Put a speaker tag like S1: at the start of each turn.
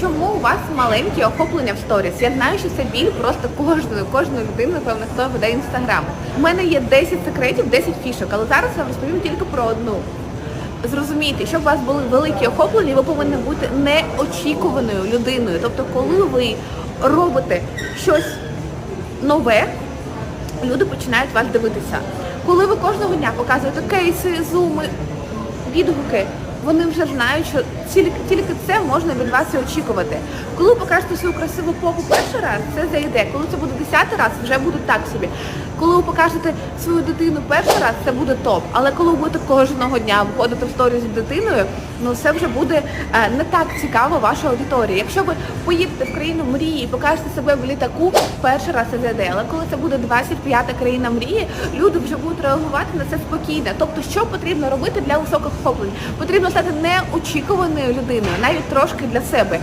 S1: чому у вас маленькі охоплення в сторіс? Я знаю, що це біль просто кожної, кожної людини, напевно, хто веде інстаграм. У мене є 10 секретів, 10 фішок, але зараз я вам розповім тільки про одну. Зрозумійте, щоб у вас були великі охоплення, ви повинні бути неочікуваною людиною. Тобто, коли ви робите щось нове, люди починають вас дивитися. Коли ви кожного дня показуєте кейси, зуми, відгуки, вони вже знають, що тільки, тільки це можна від вас і очікувати. Коли покажете свою красиву попу перший раз, це зайде. Коли це буде десятий раз, вже буде так собі. Коли ви покажете свою дитину перший раз, це буде топ. Але коли ви будете кожного дня виходити в сторі з дитиною, ну це вже буде е, не так цікаво вашій аудиторії. Якщо ви поїдете в країну мрії і покажете себе в літаку, перший раз це зайде. Але коли це буде 25-та країна мрії, люди вже будуть реагувати на це спокійно. Тобто, що потрібно робити для високих охоплень? Потрібно стати неочікуваною людиною, навіть трошки для себе.